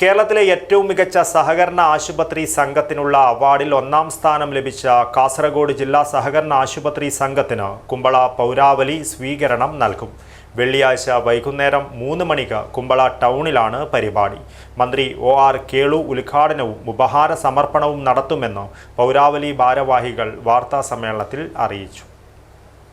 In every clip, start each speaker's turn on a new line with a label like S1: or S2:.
S1: കേരളത്തിലെ ഏറ്റവും മികച്ച സഹകരണ ആശുപത്രി സംഘത്തിനുള്ള അവാർഡിൽ ഒന്നാം സ്ഥാനം ലഭിച്ച കാസർഗോഡ് ജില്ലാ സഹകരണ ആശുപത്രി സംഘത്തിന് കുമ്പള പൗരാവലി സ്വീകരണം നൽകും. വെള്ളിയാഴ്ച വൈകുന്നേരം മൂന്ന് മണിക്ക് കുമ്പള ടൗണിലാണ് പരിപാടി. മന്ത്രി ഒ ആർ കേളു ഉദ്ഘാടനവും ഉപഹാര സമർപ്പണവും നടത്തുമെന്ന് പൗരാവലി ഭാരവാഹികൾ വാർത്താ സമ്മേളനത്തിൽ അറിയിച്ചു.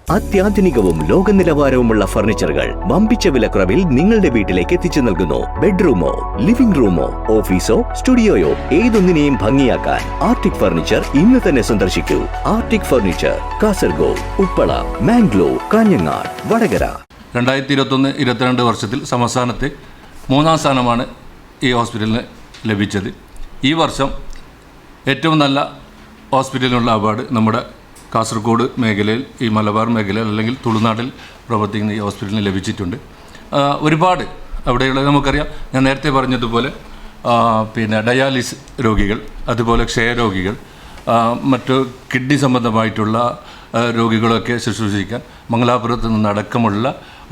S2: അത്യാധുനികവും ലോക നിലവാരവുമുള്ള ഫർണിച്ചറുകൾ വമ്പിച്ച വിലക്കുറവിൽ നിങ്ങളുടെ വീട്ടിലേക്ക് എത്തിച്ചു നൽകുന്നു. ബെഡ്റൂമോ ലിവിംഗ് റൂമോ ഓഫീസോ സ്റ്റുഡിയോയോ ഏതൊന്നിനെയും ഭംഗിയാക്കാൻ ആർട്ടിക് ഫർണിച്ചർ ഇന്ന് തന്നെ സന്ദർശിക്കൂ. Arctic furniture Kasaragod Uppala Mangalore Kanhangad Vadakara.
S3: രണ്ടായിരത്തി ഇരുപത്തൊന്ന് ഇരുപത്തിരണ്ട് വർഷത്തിൽ സംസ്ഥാനത്ത് മൂന്നാം സ്ഥാനമാണ് ഈ ഹോസ്പിറ്റലിന് ലഭിച്ചത്. ഈ വർഷം ഏറ്റവും നല്ല ഹോസ്പിറ്റലിനുള്ള അവാർഡ് നമ്മുടെ കാസർഗോഡ് മേഖലയിൽ ഈ മലബാർ മേഖലയിൽ അല്ലെങ്കിൽ തുളുനാട്ടിൽ പ്രവർത്തിക്കുന്ന ഈ ഹോസ്പിറ്റലിന് ലഭിച്ചിട്ടുണ്ട്. ഒരുപാട് അവിടെയുള്ള നമുക്കറിയാം. ഞാൻ നേരത്തെ പറഞ്ഞതുപോലെ പിന്നെ ഡയാലിസ് രോഗികൾ അതുപോലെ ക്ഷയരോഗികൾ മറ്റു കിഡ്നി സംബന്ധമായിട്ടുള്ള രോഗികളൊക്കെ ശുശ്രൂഷിക്കാൻ മംഗലാപുരത്ത് നിന്നടക്കമുള്ള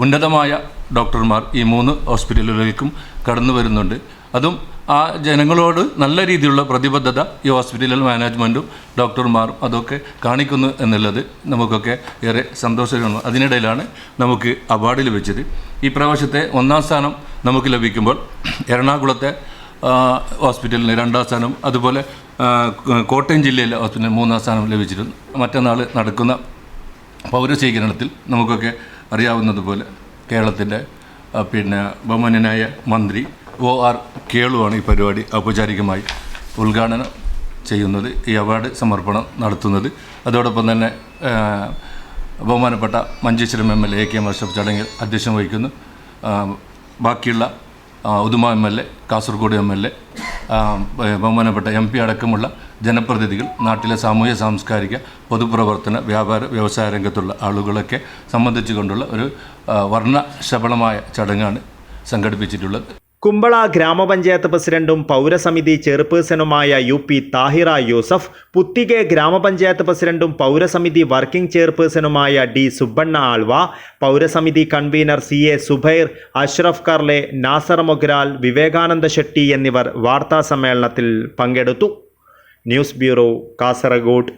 S3: ഉന്നതമായ ഡോക്ടർമാർ ഈ മൂന്ന് ഹോസ്പിറ്റലുകളിലേക്കും കടന്നു വരുന്നുണ്ട്. അതും ആ ജനങ്ങളോട് നല്ല രീതിയിലുള്ള പ്രതിബദ്ധത ഈ ഹോസ്പിറ്റലിൽ മാനേജ്മെന്റും ഡോക്ടർമാരും അതൊക്കെ കാണിക്കുന്നു എന്നുള്ളത് നമുക്കൊക്കെ ഏറെ സന്തോഷകരമാണ്. അതിനിടയിലാണ് നമുക്ക് അവാർഡ് ലഭിച്ചത്. ഈ പ്രാവശ്യത്തെ ഒന്നാം സ്ഥാനം നമുക്ക് ലഭിക്കുമ്പോൾ എറണാകുളത്തെ ഹോസ്പിറ്റലിന് രണ്ടാം സ്ഥാനം അതുപോലെ കോട്ടയം ജില്ലയിലെ ഹോസ്പിറ്റലിന് മൂന്നാം സ്ഥാനം ലഭിച്ചിരുന്നു. മറ്റന്നാൾ നടക്കുന്ന പൗരസ്വീകരണത്തിൽ നമുക്കൊക്കെ അറിയാവുന്നതുപോലെ കേരളത്തിന്റെ പിന്നെ ബഹുമാന്യനായ മന്ത്രി ഒ ആർ കേളുവാണ് ഈ പരിപാടി ഔപചാരികമായി ഉദ്ഘാടനം ചെയ്യുന്നത് ഈ അവാർഡ് സമർപ്പണം നടത്തുന്നത്. അതോടൊപ്പം തന്നെ ബഹുമാനപ്പെട്ട Manjeshwaram M L A K Ashraf ചടങ്ങിൽ അധ്യക്ഷം വഹിക്കുന്നു. ബാക്കിയുള്ള Uduma M L A Kasaragod M L A ബഹുമാനപ്പെട്ട എം പി അടക്കമുള്ള ജനപ്രതിനിധികൾ നാട്ടിലെ സാമൂഹ്യ സാംസ്കാരിക പൊതുപ്രവർത്തന വ്യാപാര വ്യവസായ രംഗത്തുള്ള ആളുകളൊക്കെ സംബന്ധിച്ചുകൊണ്ടുള്ള ഒരു വർണശബളമായ ചടങ്ങാണ് സംഘടിപ്പിച്ചിട്ടുള്ളത്.
S1: കുമ്പള ഗ്രാമപഞ്ചായത്ത് പ്രസിഡന്റും പൗരസമിതി ചെയർപേഴ്സണുമായ യു പി താഹിറ യൂസഫ് പുത്തികെ ഗ്രാമപഞ്ചായത്ത് പ്രസിഡന്റും പൗരസമിതി വർക്കിംഗ് ചെയർപേഴ്സണുമായ D Subbanna Alva പൗരസമിതി convener C A Zubair Ashraf Karle Nasar Mogral Vivekananda Shetty എന്നിവർ വാർത്താ സമ്മേളനത്തിൽ പങ്കെടുത്തു. News bureau Kasaragod.